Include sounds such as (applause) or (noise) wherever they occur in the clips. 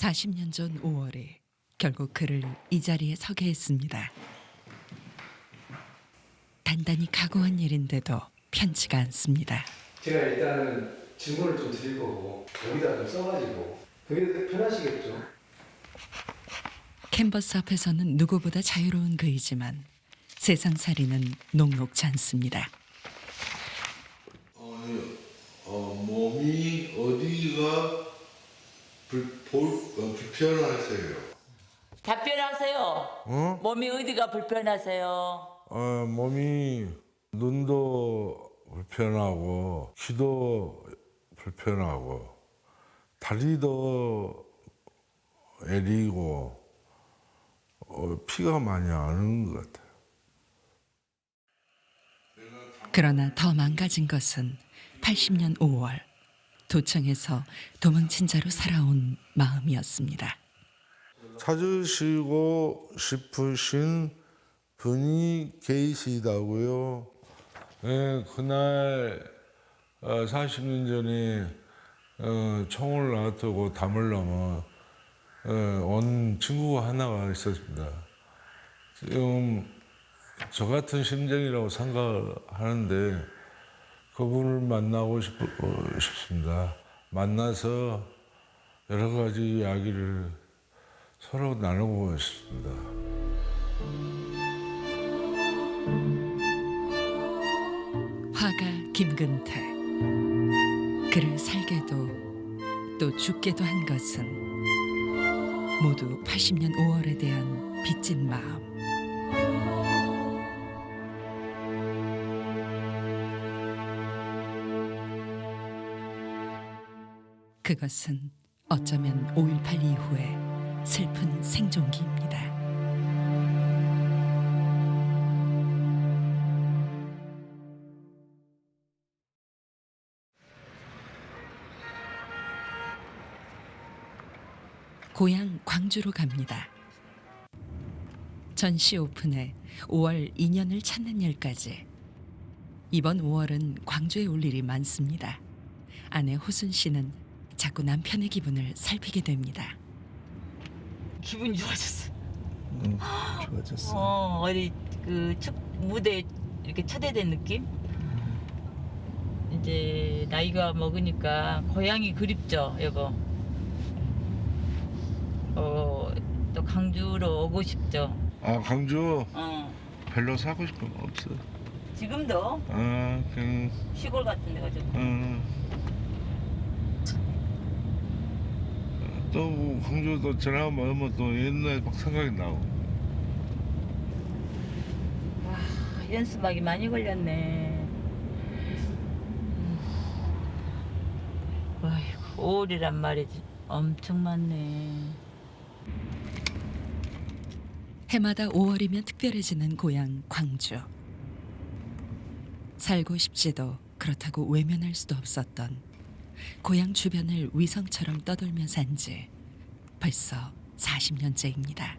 40년 전 5월에 결국 그를 이 자리에 서게 했습니다. 단단히 각오한 일인데도 편치가 않습니다. 제가 일단은 질문을 좀 드릴 거고 여기다 좀 써가지고 그게 편하시겠죠? 캔버스 앞에서는 누구보다 자유로운 그이지만 세상살이는 녹록지 않습니다. 아니, 어, 몸이 어디가 불, 볼, 어, 불편하세요? 답변하세요. 어? 몸이 어디가 불편하세요? 어, 몸이 눈도 불편하고 귀도 불편하고 다리도 애리고 어, 피가 많이 안 오는 것 같아요. 그러나 더 망가진 것은 80년 5월 도청에서 도망친 자로 살아온 마음이었습니다. 찾으시고 싶으신 분이 계시다고요. 예, 그날 어, 40년 전에 어, 총을 놔두고 담을 넘어 어, 온 친구가 하나가 있었습니다. 지금 저 같은 심정이라고 생각하는데 그분을 만나고 싶, 어, 싶습니다. 만나서 여러 가지 이야기를 서로 나누고 싶습니다. 화가 김근태 그를 살게도 또 죽게도 한 것은 모두 80년 5월에 대한 빚진 마음 그것은 어쩌면 5.18 이후의 슬픈 생존기입니다. 고향 광주로 갑니다. 전시 오픈에 5월 2년을 찾는 날까지 이번 5월은 광주에 올 일이 많습니다. 아내 호순 씨는 자꾸 남편의 기분을 살피게 됩니다. 기분 좋아졌어. 응, 좋아졌어. 어, 어디 그 축, 무대 이렇게 초대된 느낌? 이제 나이가 먹으니까 고향이 그립죠, 여보. 어, 또 강주로 오고 싶죠. 아 광주 어, 별로 사고 싶은 거 없어. 지금도 아 그냥 시골 같은 데가 좀 음. 또뭐 광주도 지나가면 오면 또 옛날 막 생각이 나고. 연습하기 많이 걸렸네. 아이고, 5월이란 말이지. 엄청 많네. 해마다 5월이면 특별해지는 고향 광주. 살고 싶지도 그렇다고 외면할 수도 없었던 고향 주변을 위성처럼 떠돌며 산 지 벌써 40년째입니다.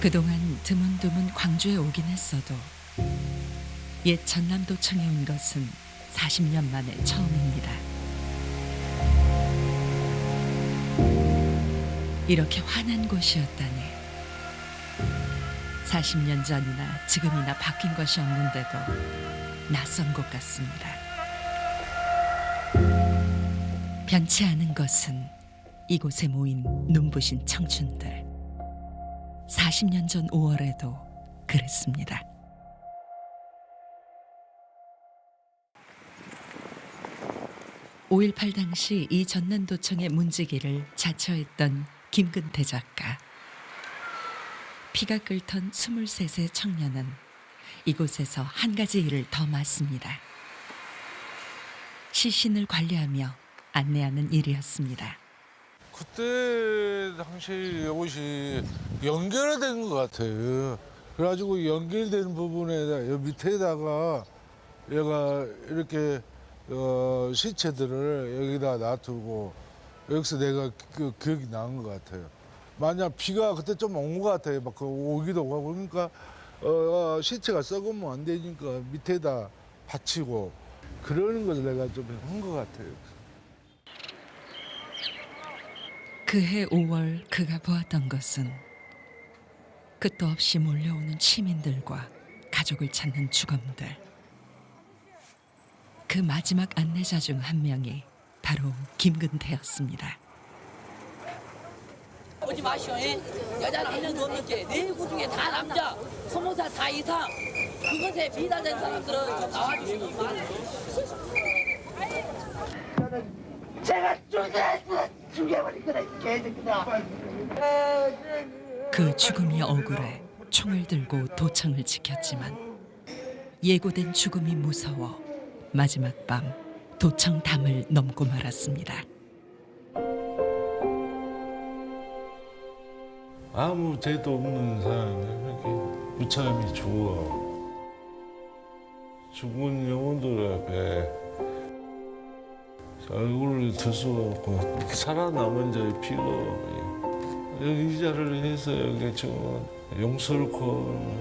그동안 드문드문 광주에 오긴 했어도 옛 전남도청에 온 것은 40년 만에 처음입니다. 이렇게 환한 곳이었다니. 40년 전이나 지금이나 바뀐 것이 없는데도 낯선 곳 같습니다. 변치 않은 것은 이곳에 모인 눈부신 청춘들. 40년 전 5월에도 그랬습니다. (5.18) 당시 이 전남도청의 문지기를 자처했던 김근태 작가 피가 끓던 23세 청년은 이곳에서 한 가지 일을 더 맡습니다 시신을 관리하며 안내하는 일이었습니다 그때 당시 이것이 연결된 것 같아요. 그래가지고 연결된 부분에다 여 밑에다가 얘가 이렇게 어, 시체들을 여기다 놔두고 여기서 내가 그 기억이 나는 것 같아요. 만약 비가 그때 좀 온 것 같아요. 막 그 오기도 하고 그러니까 어, 어, 시체가 썩으면 안 되니까 밑에다 받치고 그러는 것을 내가 좀 한 것 같아요. 그해 5월 그가 보았던 것은 끝도 없이 몰려오는 시민들과 가족을 찾는 주검들. 그 마지막 안내자 중 한 명이 바로 김근태였습니다. 오지 마시오. 예? 여자는 한 명도 없는 게 네구 중에 다 남자, 스무 살 다 이상. 그것에 비단된 사람들은 좀 나와주시기 바랍니다. 그 죽음이 억울해 총을 들고 도청을 지켰지만 예고된 죽음이 무서워 마지막 밤 도청 담을 넘고 말았습니다. 아무 죄도 없는 사람이 이렇게 무참히 죽어. 죽은 영혼들 앞에 얼굴을 들 수가 없고 살아남은 자의 피가 여기 이 자를 해서 여기 저 용서를 구하는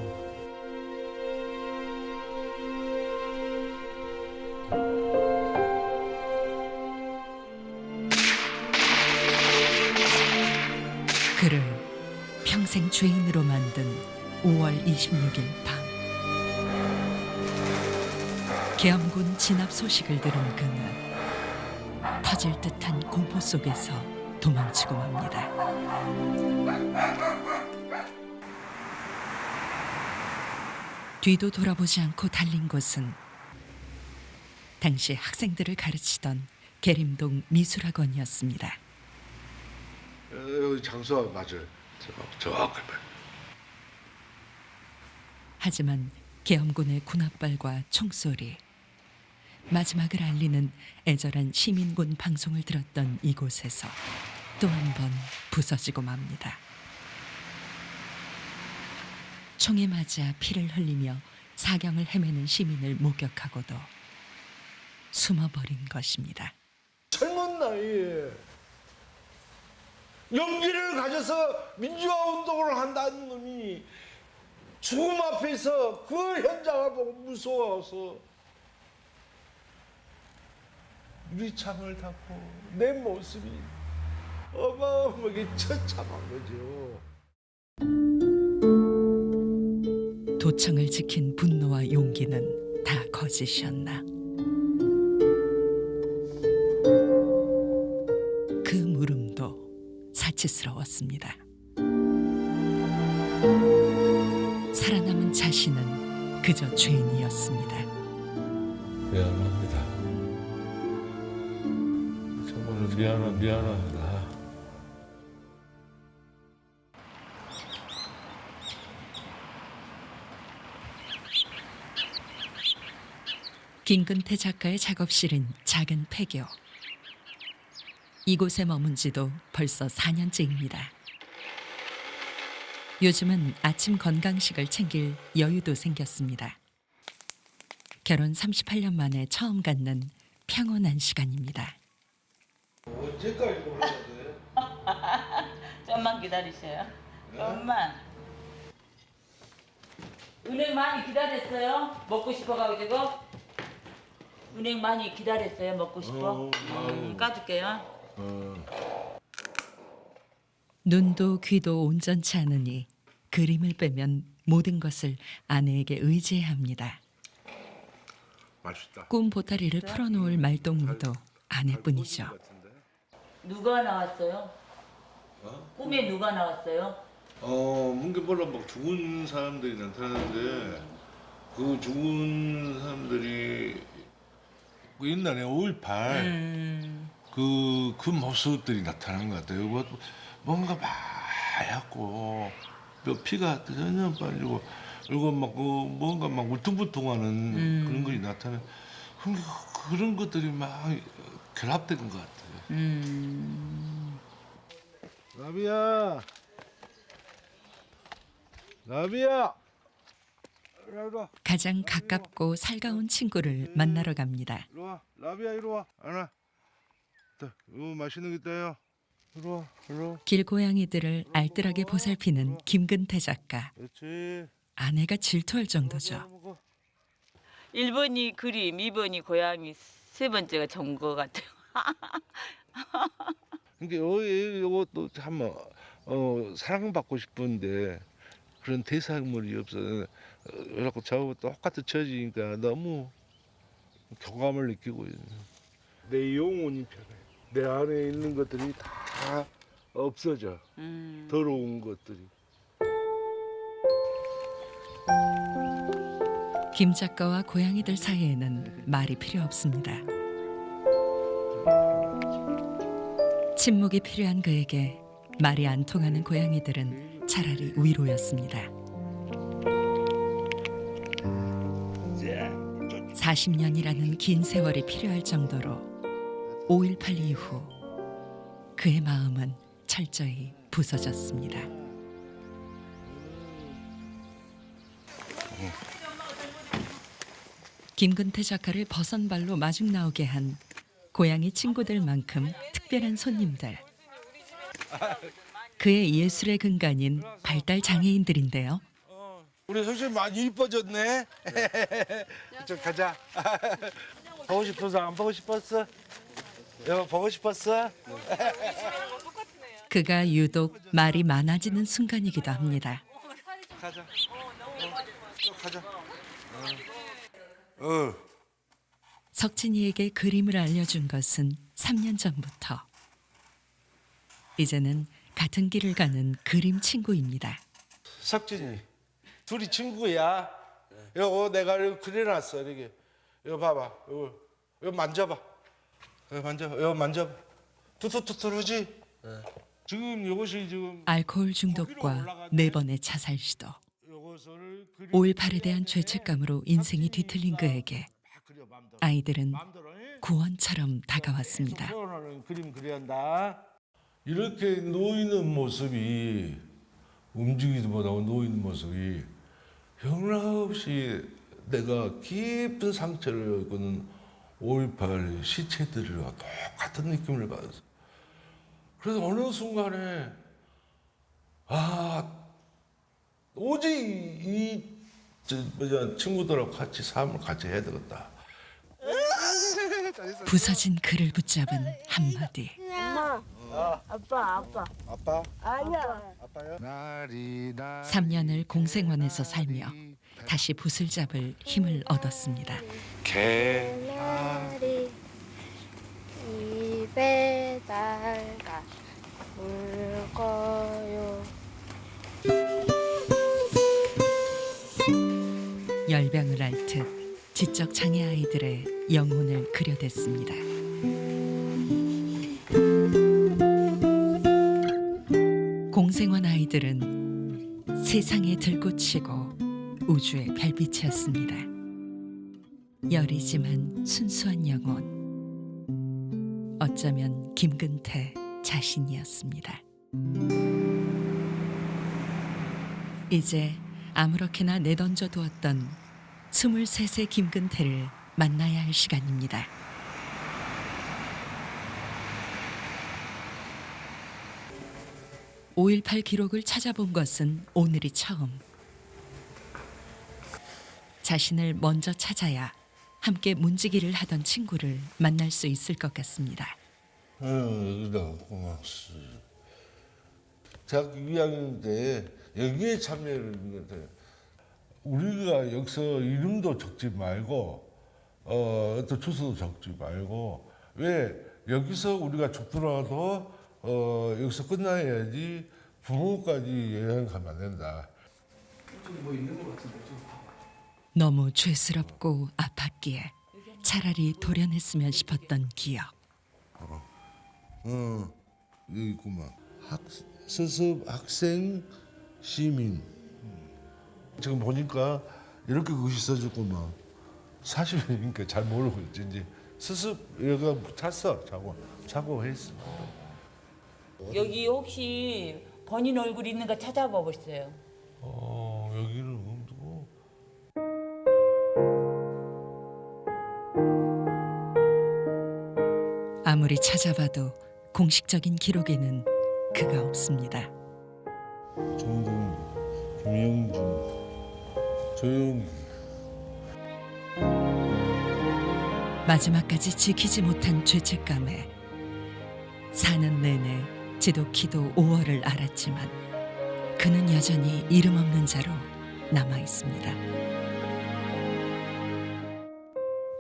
그를 평생 죄인으로 만든 5월 26일 밤 계엄군 진압 소식을 들은 그는 터질 듯한 공포 속에서 도망치고 맙니다. 뒤도 돌아보지 않고 달린 곳은 당시 학생들을 가르치던 계림동 미술학원이었습니다. 여기 장소가 맞아요. 저, 저 하지만 계엄군의 군합발과 총소리 마지막을 알리는 애절한 시민군 방송을 들었던 이곳에서 또 한 번 부서지고 맙니다. 총에 맞아 피를 흘리며 사경을 헤매는 시민을 목격하고도 숨어버린 것입니다. 젊은 나이에 용기를 가져서 민주화 운동을 한다는 놈이 죽음 앞에서 그 현장을 보고 무서워서 유리창을 닫고 내 모습이 어마어마하게 처참한 거죠. 도청을 지킨 분노와 용기는 다 거짓이었나? 물음도 사치스러웠습니다. 살아남은 자신은 그저 죄인이었습니다. 미안합니다. 정말 미안하, 미안합니다. 김근태 작가의 작업실은 작은 폐교. 이곳에 머문 지도 벌써 4년째입니다. 요즘은 아침 건강식을 챙길 여유도 생겼습니다. 결혼 38년 만에 처음 갖는 평온한 시간입니다. 언제까지 골라야 돼? (laughs) 좀만 기다리세요. 좀만. 은행 많이 기다렸어요? 먹고 싶어가지고. 은행 많이 기다렸어요? 먹고 싶어? 어, 음, 까줄게요. 눈도 귀도 온전치 않으니 그림을 빼면 모든 것을 아내에게 의지해야 합니다. 맛있다. 꿈 보따리를 풀어놓을 말동무도 아내뿐이죠. 누가 나왔어요? 꿈에 누가 나왔어요? 어, 뭉게볼로 막 죽은 사람들이 나타나는데 그 죽은 사람들이 그 옛날에 5.18 음, 그, 그 모습들이 나타난 것 같아요. 뭐, 뭔가 하얗고 몇 피가 전혀 빠지고 그리고 막 그 뭔가 막 울퉁불퉁하는 그런 것이 나타나. 그런 게- 그런 것들이 막 결합된 것 같아요. 음. 이리 와, 가장 가깝고 살가운 친구를 만나러 갑니다. 이리 와, 나비야, 이리 와, 안아. 자, 이거 맛있는 게 있다요. 이리 와, 이리 와. 길고양이들을 알뜰하게 보살피는 김근태 작가. 그렇지. 아내가 질투할 정도죠. 1번이 그림, 2번이 고양이, 세 번째가 정거 같아요. (laughs) 그러니까 요 요것도 참 어, 사랑받고 싶은데 그런 대상물이 없어. 어, 그래갖고 저하고 똑같은 처지니까 너무 교감을 느끼고 있는. 내 영혼이 변해. 내 안에 있는 것들이 다 없어져. 음. 더러운 것들이. 김 작가와 고양이들 사이에는 말이 필요 없습니다. 침묵이 필요한 그에게 말이 안 통하는 고양이들은 차라리 위로였습니다. 40년이라는 긴 세월이 필요할 정도로 5.18 이후 그의 마음은 철저히 부서졌습니다. 김근태 작가를 버선발로 마중 나오게 한 고양이 친구들만큼 특별한 손님들. 그의 예술의 근간인 발달 장애인들인데요. 우리 선생님 많이 이뻐졌네. (laughs) 좀 가자. (laughs) 보고 싶어서 안 보고 싶었어? 여보 보고 싶었어? 그가 유독 말이 많아지는 순간이기도 합니다. 가자. 어, 가자. 어. 석진이에게 그림을 알려준 것은 3년 전부터. 이제는 같은 길을 가는 그림 친구입니다. 석진이 둘이 친구야. 요거 내가 이거 그려놨어 이렇게. 이거 봐봐. 이거 이거 만져봐. 이거 만져봐. 이거 만져봐. 투투투투르지. 지금 이것이 지금 알코올 중독과 네 번의 자살 시도. 요것을 그리- 5.18에 대한 죄책감으로 인생이 뒤틀린 그에게 막 그려 맘대로. 아이들은 맘대로. 구원처럼 다가왔습니다. 표현하는 그림 그려야 한다. 이렇게 놓이는 모습이 움직이지 못하고 놓이는 모습이 형없이 내가 깊은 상처를 입고는 5.18 시체들과 똑같은 느낌을 받았어. 그래서 어느 순간에 아 오직 이 친구들하고 같이 삶을 같이 해야 되겠다. 부서진 그를 붙잡은 한마디. 아빠 아빠 아빠? 아니야 아빠요? 3년을 공생원에서 살며 다시 붓을 잡을 힘을 얻었습니다. 개나리 입에 달가 울거요 열병을 앓듯 지적 장애 아이들의 영혼을 그려댔습니다. 공생원 아이들은 세상에 들꽃이고 우주의 별빛이었습니다. 여리지만 순수한 영혼. 어쩌면 김근태 자신이었습니다. 이제 아무렇게나 내던져 두었던 23세 김근태를 만나야 할 시간입니다. (5.18) 기록을 찾아본 것은 오늘이 처음 자신을 먼저 찾아야 함께 문지기를 하던 친구를 만날 수 있을 것 같습니다. 고맙소. 대학교 2학년 때 여기에 참여를 했는데 우리가 여기서 이름도 적지 말고 어, 또 주소도 적지 말고 왜 여기서 우리가 죽더라도 어, 여기서 끝나야지 부모까지 여행 가면 안 된다. 너무 죄스럽고 아팠기에 차라리 도련했으면 싶었던 기억. 어, 여기 있구만. 학, 서습 학생 시민. 지금 보니까 이렇게 글씨 써줬구만. 사실이니까 잘 모르고 있지. 이제 서습 여기가 찼어. 자고 자고 했어. 여기 혹시 본인 얼굴 있는가 찾아봐 보세요. 어 여기는 아무리 찾아봐도 공식적인 기록에는 그가 없습니다. 정동, 김영준. 조용히. 마지막까지 지키지 못한 죄책감에 사는 내내 지독히도 5월을 알았지만 그는 여전히 이름 없는 자로 남아 있습니다.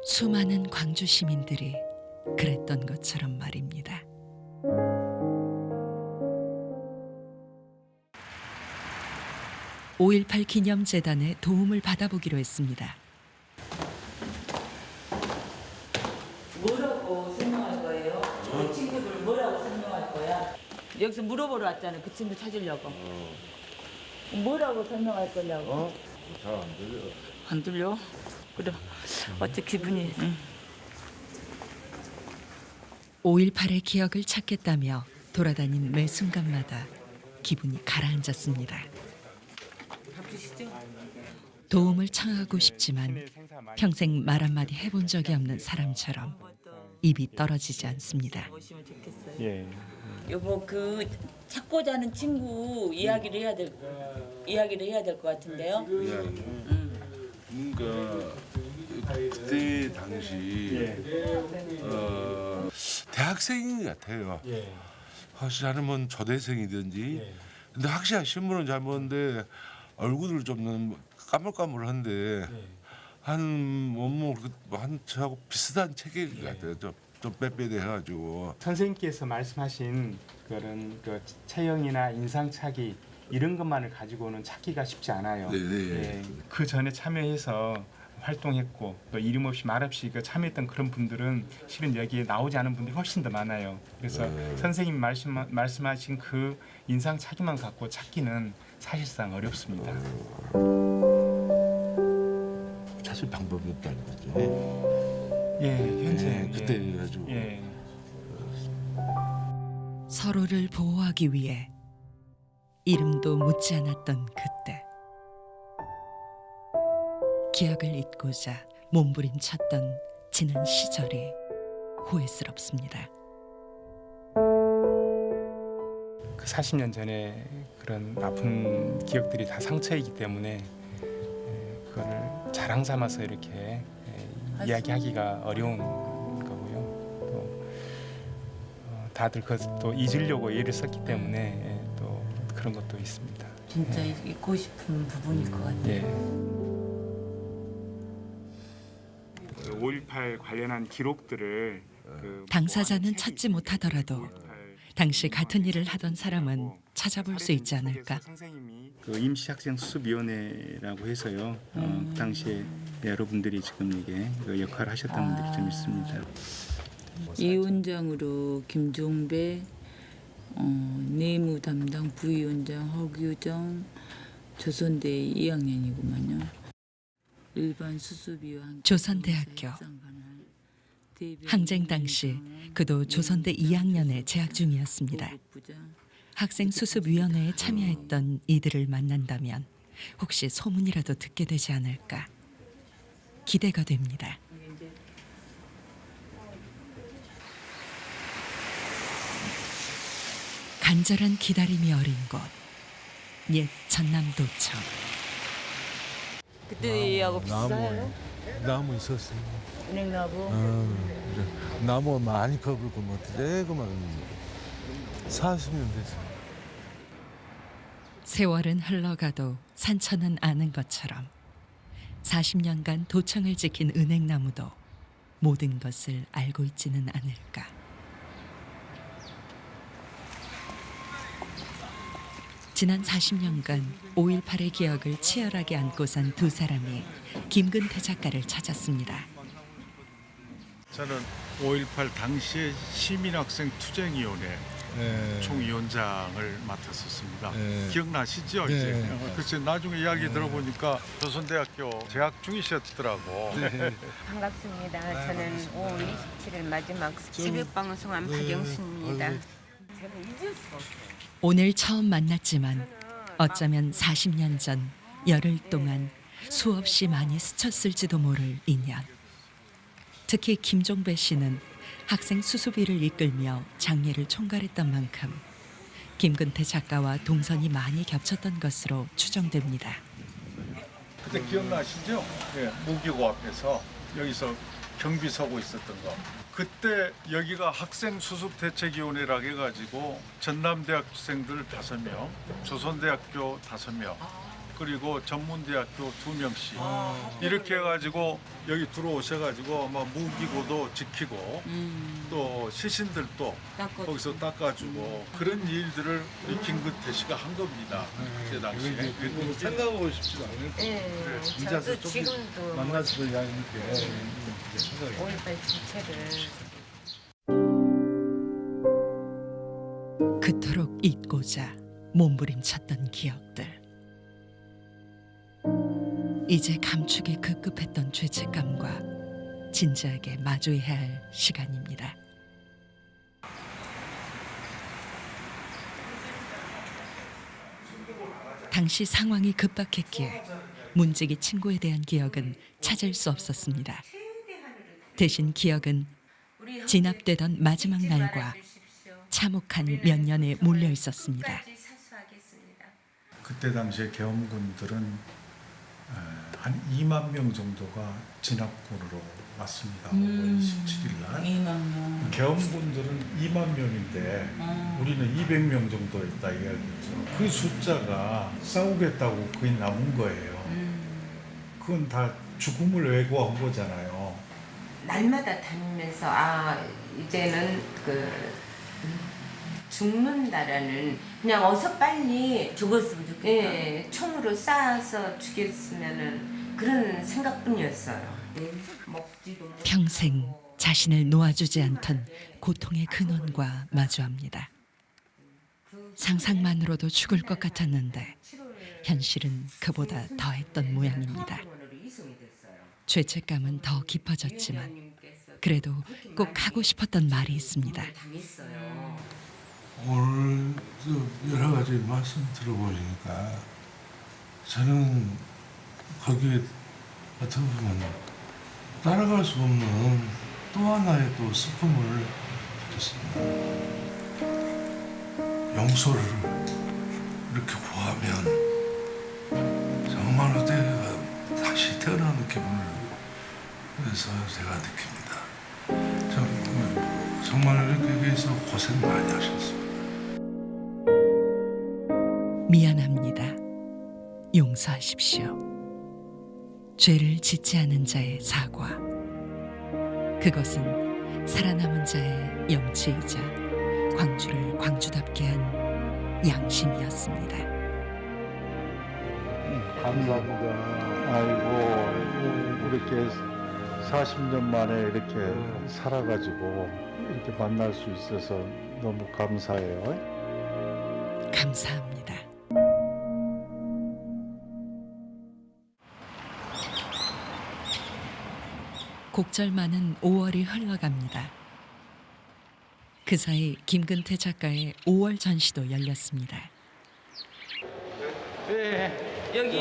수많은 광주 시민들이 그랬던 것처럼 말입니다. (5.18) 기념재단의 도움을 받아보기로 했습니다. 뭐라고 설명할 거예요? 그 친구들 뭐라고 설명할 거야? 여기서 물어보러 왔잖아. 그 친구 찾으려고. 뭐라고 설명할 거냐고. 어? 잘안 들려. 안 들려? 그래. 어째 기분이. 응. 5.18의 기억을 찾겠다며 돌아다닌 매 순간마다 기분이 가라앉았습니다. 도움을 청하고 싶지만 평생 말 한마디 해본 적이 없는 사람처럼 입이 떨어지지 않습니다. 예. 여보 그 찾고 자는 친구 이야기를 해야 될 이야기를 해야 될 것 같은데요. 그러니까 그때 당시 어, 대학생인 것 같아요. 예. 혹시 아니면 초대생이든지. 예. 근데 확실히 신문은 잘 보는데 얼굴을 좀 까물까물한데 예. 한뭐뭐한 저하고 비슷한 체격인 것 같아요. 좀, 좀 빼빼대 해가지고. 선생님께서 말씀하신 그런 그 체형이나 인상착의 이런 것만을 가지고는 찾기가 쉽지 않아요. 네, 네. 예. 그 전에 참여해서 활동했고 또 이름 없이 말 없이 그 참여했던 그런 분들은 실은 여기에 나오지 않은 분들이 훨씬 더 많아요. 그래서 네. 선생님 말씀 말씀하신 그 인상착의만 갖고 찾기는 사실상 어렵습니다. 사실 방법이 없다는 거죠. 예, 현재 네, 그때 예. 해가지고. 예. 서로를 보호하기 위해 이름도 묻지 않았던 그때 기억을 잊고자 몸부림쳤던 지난 시절이 후회스럽습니다. 그 40년 전에 그런 아픈 기억들이 다 상처이기 때문에 에, 그거를 자랑 삼아서 이렇게 에, 이야기하기가 어려운 거고요. 또 어, 다들 그것도 잊으려고 애를 썼기 때문에 에, 또 그런 것도 있습니다. 진짜 잊고 싶은 부분일 것 같아요. 예. 관련한 기록들을 그 당사자는 찾지 못하더라도 당시 같은 일을 하던 사람은 찾아볼 수 있지 않을까? 그 임시학생 수습위원회라고 해서요. 어, 그 당시에 여러분들이 지금 이게 그 역할을 하셨던 분들이 좀 있습니다. 위원장으로 김종배, 어, 내무 담당 부위원장 허규정, 조선대 2학년이구만요. 일반 수습위와 함께 조선대학교. 항쟁 당시 그도 조선대 2학년에 재학 중이었습니다. 학생 수습위원회에 참여했던 이들을 만난다면 혹시 소문이라도 듣게 되지 않을까 기대가 됩니다. 간절한 기다림이 어린 곳, 옛 전남도청. 그때하고 비슷해요? 나무 있었어. 은행나무. 어, 그래. 나무 많이 커불고 뭐 되게만 40년 됐어. 세월은 흘러가도 산천은 아는 것처럼 40년간 도청을 지킨 은행나무도 모든 것을 알고 있지는 않을까. 지난 40년간 5.18의 기억을 치열하게 안고 산 두 사람이 김근태 작가를 찾았습니다. 저는 5.18 당시에 시민학생 투쟁위원회 예. 총위원장을 맡았었습니다. 네. 기억나시죠? 네. 이제 글쎄 나중에 이야기 들어보니까 조선대학교 재학 중이셨더라고. (laughs) 반갑습니다. 저는 5월 27일 마지막 새벽 방송한 박영순입니다. 오늘 처음 만났지만 어쩌면 40년 전 열흘 동안 수없이 많이 스쳤을지도 모를 인연. 특히 김종배 씨는 학생 수수비를 이끌며 장례를 총괄했던 만큼 김근태 작가와 동선이 많이 겹쳤던 것으로 추정됩니다. 그때 기억나시죠? 예, 무기고 앞에서 여기서 경비 서고 있었던 거. 그때 여기가 학생 수습 대책위원회라고 해가지고 전남대학생들 다섯 명, 조선대학교 다섯 명, 그리고 전문대학교 두 명씩 이렇게 해가지고 여기 들어오셔가지고 아마 무기고도 지키고 또 시신들도 닦아주고. 거기서 닦아주고 그런 일들을 우리 김근태 씨가 한 겁니다. 그때 당시에. 그거 생각하고 싶지도 않을 거예요. 예, 앉아서 저도 좀 지금도 만나서 이야기니까 생각이 5.18 자체를 그토록 잊고자 몸부림쳤던 기억들. 이제 감추기 급급했던 죄책감과 진지하게 마주해야 할 시간입니다. 당시 상황이 급박했기에 문지기 친구에 대한 기억은 찾을 수 없었습니다. 대신 기억은 진압되던 마지막 날과 참혹한 몇 년에 몰려 있었습니다. 그때 당시에 계엄군들은 어, 한 2만 명 정도가 진압군으로 왔습니다. 5월 27일 날. 2만 명. 계엄군들은 2만 명인데 우리는 200명 정도였다 이야기죠. 그 숫자가 싸우겠다고 거의 남은 거예요. 그건 다 죽음을 외고한 거잖아요. 날마다 다니면서 아 이제는 그 죽는다라는 그냥 어서 빨리 죽었으면 좋겠다. 예, 총으로 쏴서 죽였으면은 그런 생각뿐이었어요. 먹지도 못 평생 자신을 놓아주지 않던 고통의 근원과 마주합니다. 상상만으로도 죽을 것 같았는데 현실은 그보다 더했던 모양입니다. 죄책감은 더 깊어졌지만 그래도 꼭 하고 싶었던 말이 있습니다. 오늘 또 여러 가지 말씀 들어보니까 저는 거기에 어떻게 보면 따라갈 수 없는 또 하나의 또 슬픔을 가졌습니다. 용서를 이렇게 구하면 정말로 내가 다시 태어나는 기분을 그래서 제가 느낍니다. 정- 정말 위해서 고생 많이 하셨습니다. 용서하십시오. 죄를 짓지 않은 자의 사과. 그것은 살아남은 자의 영치이자 광주를 광주답게 한 양심이었습니다. 감사합니다. 아이고 이렇게 40년 만에 이렇게 살아가지고 이렇게 만날 수 있어서 너무 감사해요. 감사합니다. 곡절 많은 5월이 흘러갑니다. 그 사이 김근태 작가의 5월 전시도 열렸습니다. 여기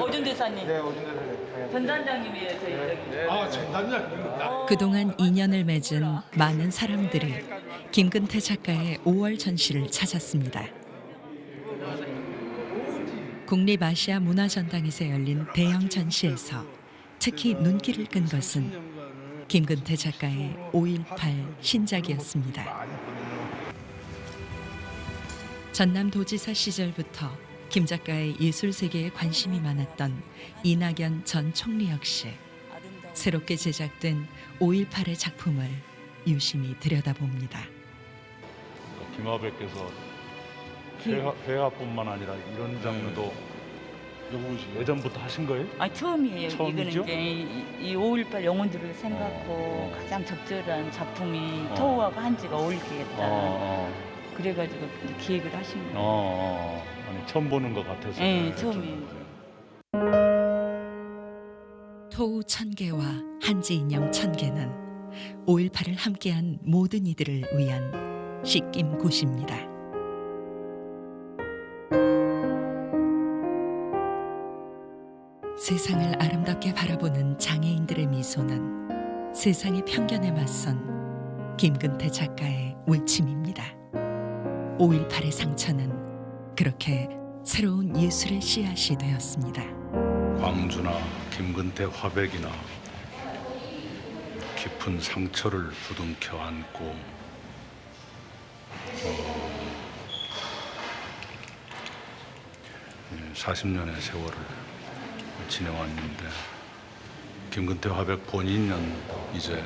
오준 대사님. 네, 오준 대사님. 전단장님이에요, 저희 여기. 아, 전단장님. 그동안 인연을 맺은 많은 사람들이 김근태 작가의 5월 전시를 찾았습니다. 국립아시아 문화전당에서 열린 대형 전시에서 특히 눈길을 끈 것은 김근태 작가의 5.18 신작이었습니다. 전남 도지사 시절부터 김 작가의 예술 세계에 관심이 많았던 이낙연 전 총리 역시 새롭게 제작된 5.18의 작품을 유심히 들여다봅니다. 김하백께서 회화, 회화뿐만 아니라 이런 장르도 예전부터 하신 거예요? 아 처음이에요. 처음이죠? 이거는 이제 이5.18 영혼들을 생각하고 어. 가장 적절한 작품이 어. 토우하고 한지가 어울리겠다. 어, 그래가지고 이제 기획을 하신 어, 거예요. 어, 어. 아니 처음 보는 것 같아서. 네, 처음이에요. 토우 천 개와 한지 인형 천 개는 5.18을 함께한 모든 이들을 위한 씻김 곳입니다. 세상을 아름답게 바라보는 장애인들의 미소는 세상의 편견에 맞선 김근태 작가의 외침입니다. 5.18의 상처는 그렇게 새로운 예술의 씨앗이 되었습니다. 광주나 김근태 화백이나 깊은 상처를 부둥켜 안고 어, 40년의 세월을 지내왔는데 김근태 화백 본인은 이제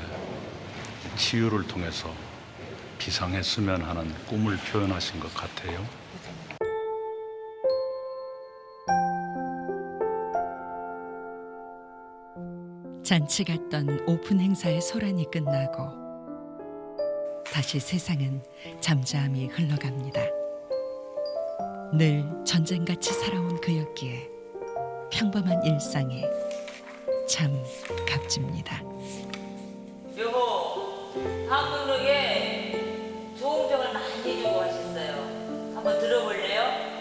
치유를 통해서 비상했으면 하는 꿈을 표현하신 것 같아요. 잔치 같던 오픈 행사의 소란이 끝나고 다시 세상은 잠잠히 흘러갑니다. 늘 전쟁같이 살아온 그였기에 평범한 일상이 참 값집니다. 여보, 다음 등록에 좋은 병을 많이 주고 가셨어요. 한번 들어볼래요?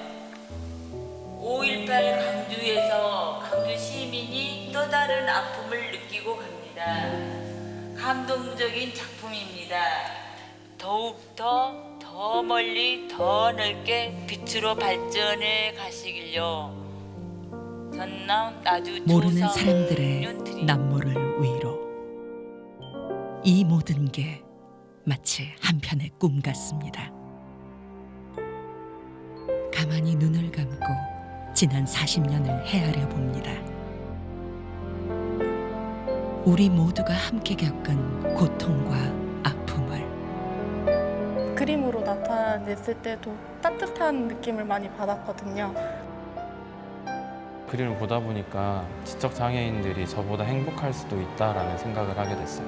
5.18 강주에서 강주 시민이 또 다른 아픔을 느끼고 갑니다. 감동적인 작품입니다. 더욱더 더 멀리 더 넓게 빛으로 발전해 가시길요. 모르는 사람들의. 남모를 위로 이 모든 게 마치 한편의 꿈 같습니다. 가만히 눈을 감고 지난 40년을 헤아려 봅니다. 우리 모두가 함께 겪은 고통과 아픔을 그림으로 나타냈을 때도 따뜻한 느낌을 많이 받았거든요. 그림을 보다 보니까 지적 장애인들이 저보다 행복할 수도 있다라는 생각을 하게 됐어요.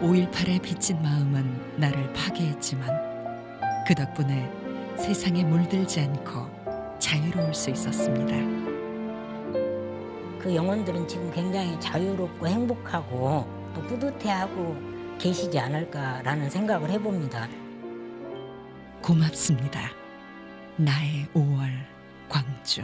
5.18의 빚진 마음은 나를 파괴했지만 그 덕분에 세상에 물들지 않고 자유로울 수 있었습니다. 그 영혼들은 지금 굉장히 자유롭고 행복하고 또 뿌듯해하고 계시지 않을까라는 생각을 해봅니다. 고맙습니다. 나의 5월 광주.